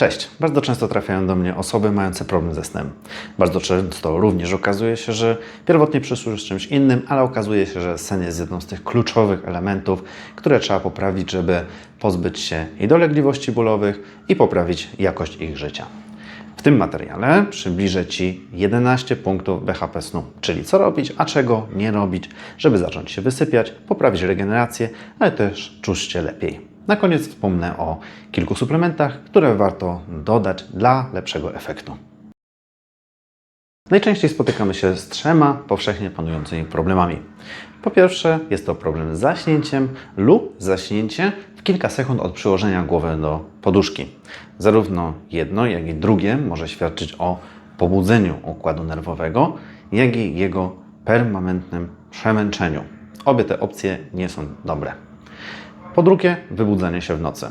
Cześć. Bardzo często trafiają do mnie osoby mające problem ze snem. Bardzo często również okazuje się, że pierwotnie przyszły z czymś innym, ale okazuje się, że sen jest jedną z tych kluczowych elementów, które trzeba poprawić, żeby pozbyć się i dolegliwości bólowych i poprawić jakość ich życia. W tym materiale przybliżę Ci 11 punktów BHP snu, czyli co robić, a czego nie robić, żeby zacząć się wysypiać, poprawić regenerację, ale też czuć się lepiej. Na koniec wspomnę o kilku suplementach, które warto dodać dla lepszego efektu. Najczęściej spotykamy się z trzema powszechnie panującymi problemami. Po pierwsze, jest to problem z zaśnięciem lub zaśnięcie w kilka sekund od przyłożenia głowy do poduszki. Zarówno jedno, jak i drugie może świadczyć o pobudzeniu układu nerwowego, jak i jego permanentnym przemęczeniu. Obie te opcje nie są dobre. Po drugie, wybudzanie się w nocy.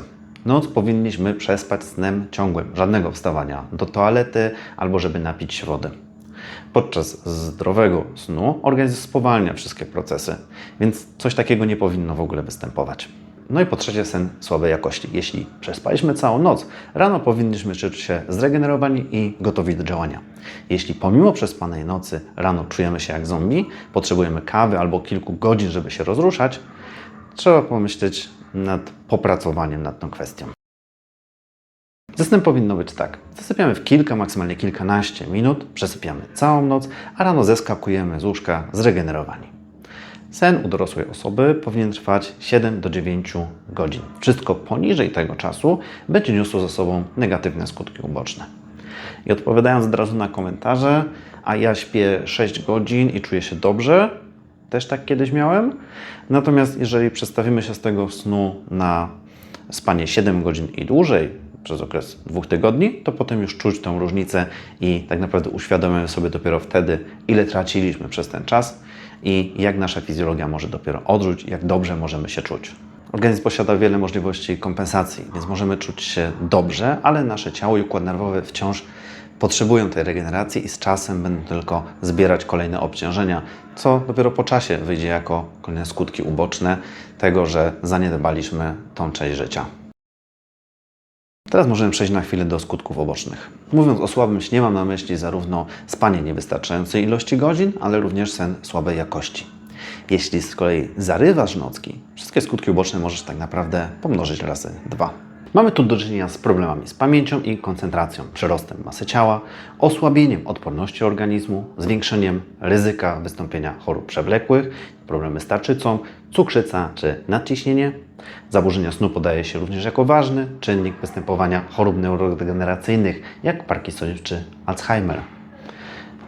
Noc powinniśmy przespać snem ciągłym, żadnego wstawania do toalety albo żeby napić się wody. Podczas zdrowego snu organizm spowalnia wszystkie procesy, więc coś takiego nie powinno w ogóle występować. No i po trzecie, sen słabej jakości. Jeśli przespaliśmy całą noc, rano powinniśmy czuć się zregenerowani i gotowi do działania. Jeśli pomimo przespanej nocy rano czujemy się jak zombie, potrzebujemy kawy albo kilku godzin, żeby się rozruszać, trzeba pomyśleć nad popracowaniem nad tą kwestią. Ze snem powinno być tak. Zasypiamy w kilka, maksymalnie kilkanaście minut, przesypiamy całą noc, a rano zeskakujemy z łóżka zregenerowani. Sen u dorosłej osoby powinien trwać 7 do 9 godzin. Wszystko poniżej tego czasu będzie niosło ze sobą negatywne skutki uboczne. I odpowiadając od razu na komentarze, a ja śpię 6 godzin i czuję się dobrze, też tak kiedyś miałem. Natomiast jeżeli przestawimy się z tego snu na spanie 7 godzin i dłużej, przez okres dwóch tygodni, to potem już czuć tą różnicę i tak naprawdę uświadamiamy sobie dopiero wtedy, ile traciliśmy przez ten czas i jak nasza fizjologia może dopiero odrzucić, jak dobrze możemy się czuć. Organizm posiada wiele możliwości kompensacji, więc możemy czuć się dobrze, ale nasze ciało i układ nerwowy wciąż potrzebują tej regeneracji i z czasem będą tylko zbierać kolejne obciążenia, co dopiero po czasie wyjdzie jako kolejne skutki uboczne tego, że zaniedbaliśmy tą część życia. Teraz możemy przejść na chwilę do skutków ubocznych. Mówiąc o słabym śnie, mam na myśli zarówno spanie niewystarczającej ilości godzin, ale również sen słabej jakości. Jeśli z kolei zarywasz nocki, wszystkie skutki uboczne możesz tak naprawdę pomnożyć razy dwa. Mamy tu do czynienia z problemami z pamięcią i koncentracją, przyrostem masy ciała, osłabieniem odporności organizmu, zwiększeniem ryzyka wystąpienia chorób przewlekłych, problemy z tarczycą, cukrzyca czy nadciśnienie. Zaburzenia snu podaje się również jako ważny czynnik występowania chorób neurodegeneracyjnych, jak Parkinson czy Alzheimer.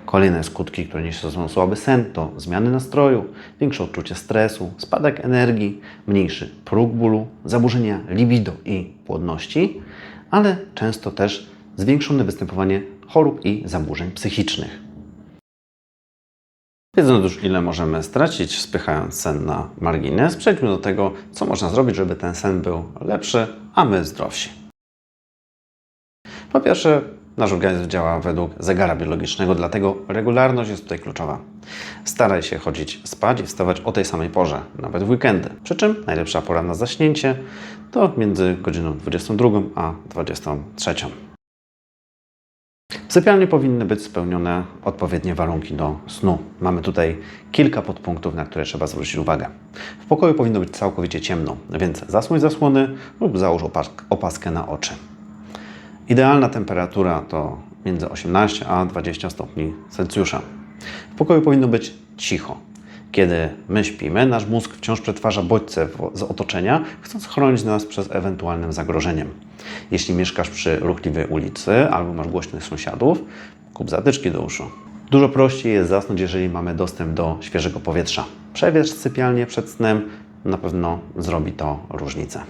Kolejne skutki, które niesie sobą słaby sen, to zmiany nastroju, większe odczucie stresu, spadek energii, mniejszy próg bólu, zaburzenia libido i płodności, ale często też zwiększone występowanie chorób i zaburzeń psychicznych. Wiedząc już, ile możemy stracić, spychając sen na margines, przejdźmy do tego, co można zrobić, żeby ten sen był lepszy, a my zdrowsi. Po pierwsze, nasz organizm działa według zegara biologicznego, dlatego regularność jest tutaj kluczowa. Staraj się chodzić spać i wstawać o tej samej porze, nawet w weekendy. Przy czym najlepsza pora na zaśnięcie to między godziną 22 a 23. W sypialni powinny być spełnione odpowiednie warunki do snu. Mamy tutaj kilka podpunktów, na które trzeba zwrócić uwagę. W pokoju powinno być całkowicie ciemno, więc zasłoń zasłony lub załóż opas opaskę na oczy. Idealna temperatura to między 18 a 20 stopni Celsjusza. W pokoju powinno być cicho. Kiedy my śpimy, nasz mózg wciąż przetwarza bodźce z otoczenia, chcąc chronić nas przed ewentualnym zagrożeniem. Jeśli mieszkasz przy ruchliwej ulicy albo masz głośnych sąsiadów, kup zatyczki do uszu. Dużo prościej jest zasnąć, jeżeli mamy dostęp do świeżego powietrza. Przewietrz sypialnię przed snem na pewno zrobi to różnicę.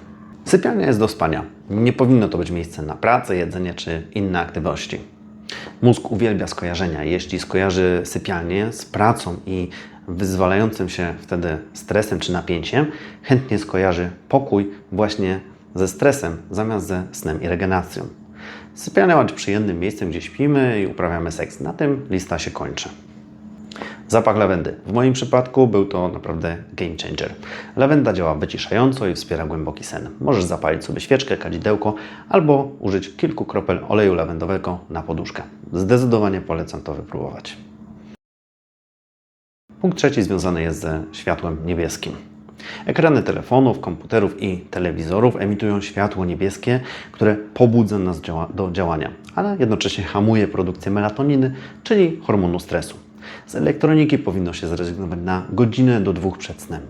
Sypialnia jest do spania. Nie powinno to być miejsce na pracę, jedzenie czy inne aktywności. Mózg uwielbia skojarzenia. Jeśli skojarzy sypialnię z pracą i wyzwalającym się wtedy stresem czy napięciem, chętnie skojarzy pokój właśnie ze stresem zamiast ze snem i regeneracją. Sypialnia ma być przyjemnym miejscem, gdzie śpimy i uprawiamy seks. Na tym lista się kończy. Zapach lawendy. W moim przypadku był to naprawdę game changer. Lawenda działa wyciszająco i wspiera głęboki sen. Możesz zapalić sobie świeczkę, kadzidełko albo użyć kilku kropel oleju lawendowego na poduszkę. Zdecydowanie polecam to wypróbować. Punkt trzeci związany jest ze światłem niebieskim. Ekrany telefonów, komputerów i telewizorów emitują światło niebieskie, które pobudza nas do działania, ale jednocześnie hamuje produkcję melatoniny, czyli hormonu stresu. Z elektroniki powinno się zrezygnować na godzinę do dwóch przed snem.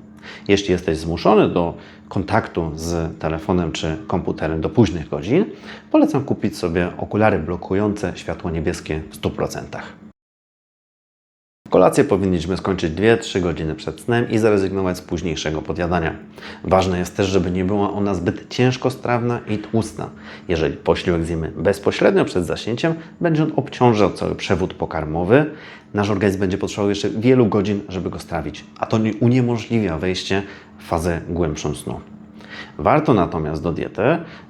Jeśli jesteś zmuszony do kontaktu z telefonem czy komputerem do późnych godzin, polecam kupić sobie okulary blokujące światło niebieskie w 100%. Kolację powinniśmy skończyć 2-3 godziny przed snem i zrezygnować z późniejszego podjadania. Ważne jest też, żeby nie była ona zbyt ciężkostrawna i tłusta. Jeżeli posiłek zjemy bezpośrednio przed zaśnięciem, będzie on obciążał cały przewód pokarmowy. Nasz organizm będzie potrzebował jeszcze wielu godzin, żeby go strawić, a to nie- uniemożliwia wejście w fazę głębszą snu. Warto natomiast do diety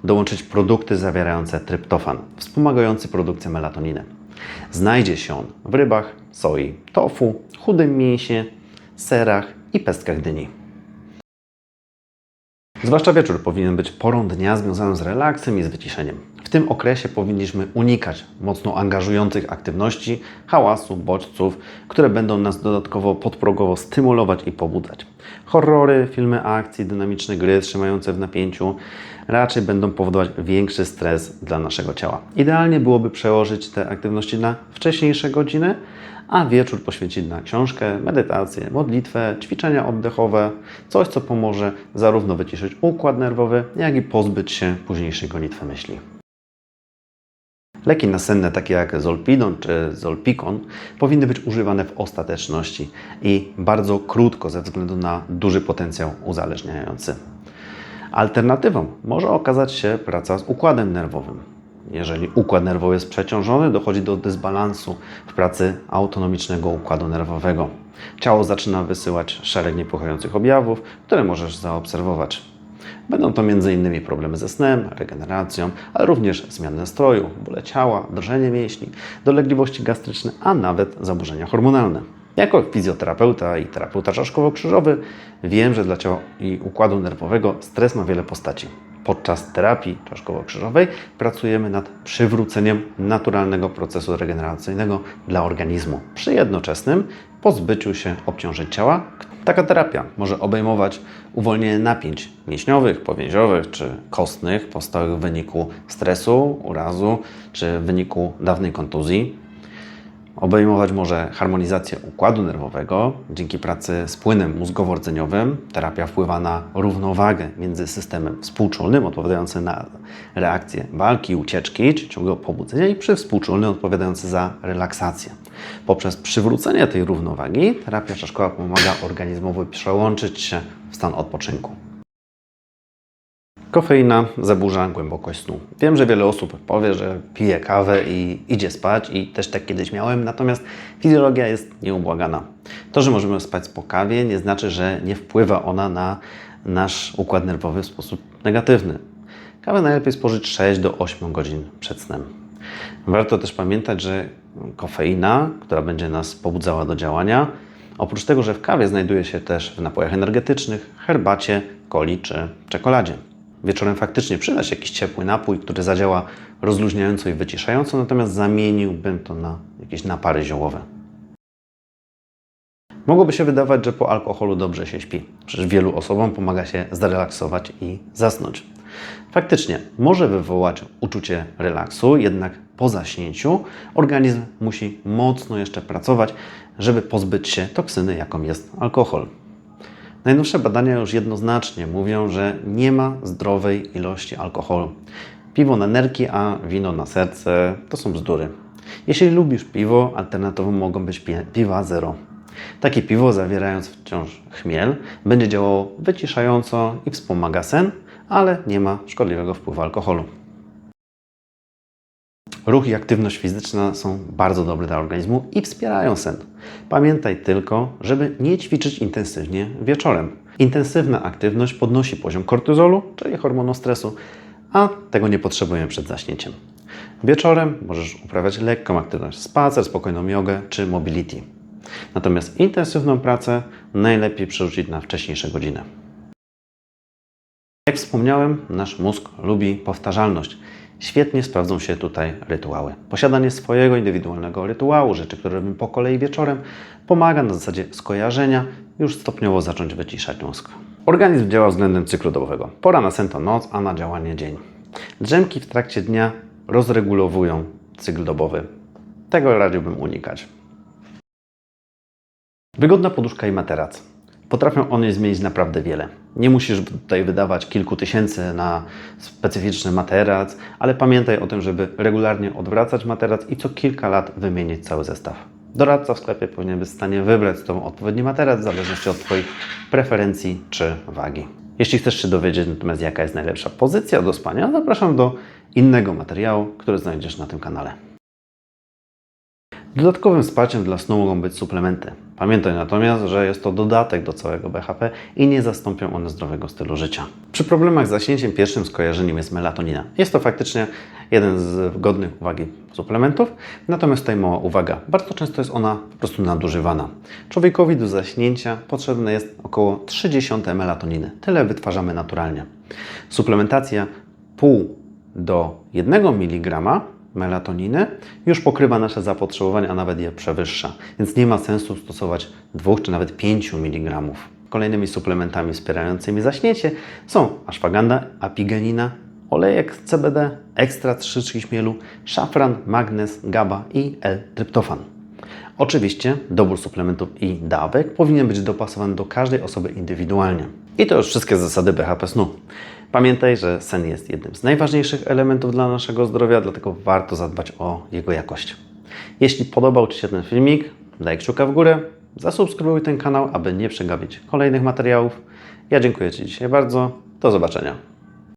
dołączyć produkty zawierające tryptofan, wspomagający produkcję melatoniny. Znajdzie się on w rybach, soi, tofu, chudym mięsie, serach i pestkach dyni. Zwłaszcza wieczór powinien być porą dnia związaną z relaksem i z wyciszeniem. W tym okresie powinniśmy unikać mocno angażujących aktywności, hałasu, bodźców, które będą nas dodatkowo podprogowo stymulować i pobudzać. Horrory, filmy akcji, dynamiczne gry trzymające w napięciu raczej będą powodować większy stres dla naszego ciała. Idealnie byłoby przełożyć te aktywności na wcześniejsze godziny, a wieczór poświęcić na książkę, medytację, modlitwę, ćwiczenia oddechowe, coś co pomoże zarówno wyciszyć układ nerwowy, jak i pozbyć się późniejszej gonitwy myśli. Leki nasenne takie jak zolpidon czy zolpikon powinny być używane w ostateczności i bardzo krótko ze względu na duży potencjał uzależniający. Alternatywą może okazać się praca z układem nerwowym. Jeżeli układ nerwowy jest przeciążony, dochodzi do dysbalansu w pracy autonomicznego układu nerwowego. Ciało zaczyna wysyłać szereg niepokojących objawów, które możesz zaobserwować. Będą to m.in. problemy ze snem, regeneracją, ale również zmiany nastroju, bóle ciała, drżenie mięśni, dolegliwości gastryczne, a nawet zaburzenia hormonalne. Jako fizjoterapeuta i terapeuta czaszkowo-krzyżowy wiem, że dla ciała i układu nerwowego stres ma wiele postaci. Podczas terapii czaszkowo-krzyżowej pracujemy nad przywróceniem naturalnego procesu regeneracyjnego dla organizmu przy jednoczesnym pozbyciu się obciążeń ciała. Taka terapia może obejmować uwolnienie napięć mięśniowych, powięziowych czy kostnych powstałych w wyniku stresu, urazu czy w wyniku dawnej kontuzji, Obejmować może harmonizację układu nerwowego. Dzięki pracy z płynem mózgowo-rdzeniowym terapia wpływa na równowagę między systemem współczulnym, odpowiadającym na reakcję walki, ucieczki, czy ciągłego pobudzenia, i przywspółczulnym, odpowiadający za relaksację. Poprzez przywrócenie tej równowagi terapia czaszkowa pomaga organizmowi przełączyć się w stan odpoczynku. Kofeina zaburza głębokość snu. Wiem, że wiele osób powie, że pije kawę i idzie spać i też tak kiedyś miałem, natomiast fizjologia jest nieubłagana. To, że możemy spać po kawie nie znaczy, że nie wpływa ona na nasz układ nerwowy w sposób negatywny. Kawę najlepiej spożyć 6 do 8 godzin przed snem. Warto też pamiętać, że kofeina, która będzie nas pobudzała do działania, oprócz tego, że w kawie znajduje się też w napojach energetycznych, herbacie, coli czy czekoladzie. Wieczorem faktycznie przyda się jakiś ciepły napój, który zadziała rozluźniająco i wyciszająco, natomiast zamieniłbym to na jakieś napary ziołowe. Mogłoby się wydawać, że po alkoholu dobrze się śpi. Przecież wielu osobom pomaga się zrelaksować i zasnąć. Faktycznie może wywołać uczucie relaksu, jednak po zaśnięciu organizm musi mocno jeszcze pracować, żeby pozbyć się toksyny, jaką jest alkohol. Najnowsze badania już jednoznacznie mówią, że nie ma zdrowej ilości alkoholu. Piwo na nerki, a wino na serce to są bzdury. Jeśli lubisz piwo, alternatywą mogą być pi- piwa zero. Takie piwo, zawierając wciąż chmiel, będzie działało wyciszająco i wspomaga sen, ale nie ma szkodliwego wpływu alkoholu. Ruch i aktywność fizyczna są bardzo dobre dla organizmu i wspierają sen. Pamiętaj tylko, żeby nie ćwiczyć intensywnie wieczorem. Intensywna aktywność podnosi poziom kortyzolu, czyli hormonu stresu, a tego nie potrzebujemy przed zaśnięciem. Wieczorem możesz uprawiać lekką aktywność, spacer, spokojną jogę czy mobility. Natomiast intensywną pracę najlepiej przerzucić na wcześniejsze godziny. Jak wspomniałem, nasz mózg lubi powtarzalność. Świetnie sprawdzą się tutaj rytuały. Posiadanie swojego indywidualnego rytuału, rzeczy, które robimy po kolei wieczorem, pomaga na zasadzie skojarzenia już stopniowo zacząć wyciszać mózg. Organizm działa względem cyklu dobowego. Pora na sen to noc, a na działanie dzień. Drzemki w trakcie dnia rozregulowują cykl dobowy. Tego radziłbym unikać. Wygodna poduszka i materac. Potrafią one zmienić naprawdę wiele. Nie musisz tutaj wydawać kilku tysięcy na specyficzny materac, ale pamiętaj o tym, żeby regularnie odwracać materac i co kilka lat wymienić cały zestaw. Doradca w sklepie powinien być w stanie wybrać z Tobą odpowiedni materac w zależności od Twoich preferencji czy wagi. Jeśli chcesz się dowiedzieć natomiast jaka jest najlepsza pozycja do spania, zapraszam do innego materiału, który znajdziesz na tym kanale. Dodatkowym wsparciem dla snu mogą być suplementy. Pamiętaj natomiast, że jest to dodatek do całego BHP i nie zastąpią one zdrowego stylu życia. Przy problemach z zaśnięciem pierwszym skojarzeniem jest melatonina. Jest to faktycznie jeden z godnych uwagi suplementów, natomiast tutaj mała uwaga. Bardzo często jest ona po prostu nadużywana. Człowiekowi do zaśnięcia potrzebne jest około 30 melatoniny. Tyle wytwarzamy naturalnie. Suplementacja pół do 1 mg melatoniny już pokrywa nasze zapotrzebowanie, a nawet je przewyższa. Więc nie ma sensu stosować 2 czy nawet 5 mg. Kolejnymi suplementami wspierającymi zaśnięcie są ashwagandha, apigenina, olejek CBD, ekstrakt trzyczki śmielu, szafran, magnez, GABA i L-tryptofan. Oczywiście dobór suplementów i dawek powinien być dopasowany do każdej osoby indywidualnie. I to już wszystkie zasady BHP snu. Pamiętaj, że sen jest jednym z najważniejszych elementów dla naszego zdrowia, dlatego warto zadbać o jego jakość. Jeśli podobał Ci się ten filmik, daj kciuka w górę, zasubskrybuj ten kanał, aby nie przegapić kolejnych materiałów. Ja dziękuję Ci dzisiaj bardzo. Do zobaczenia.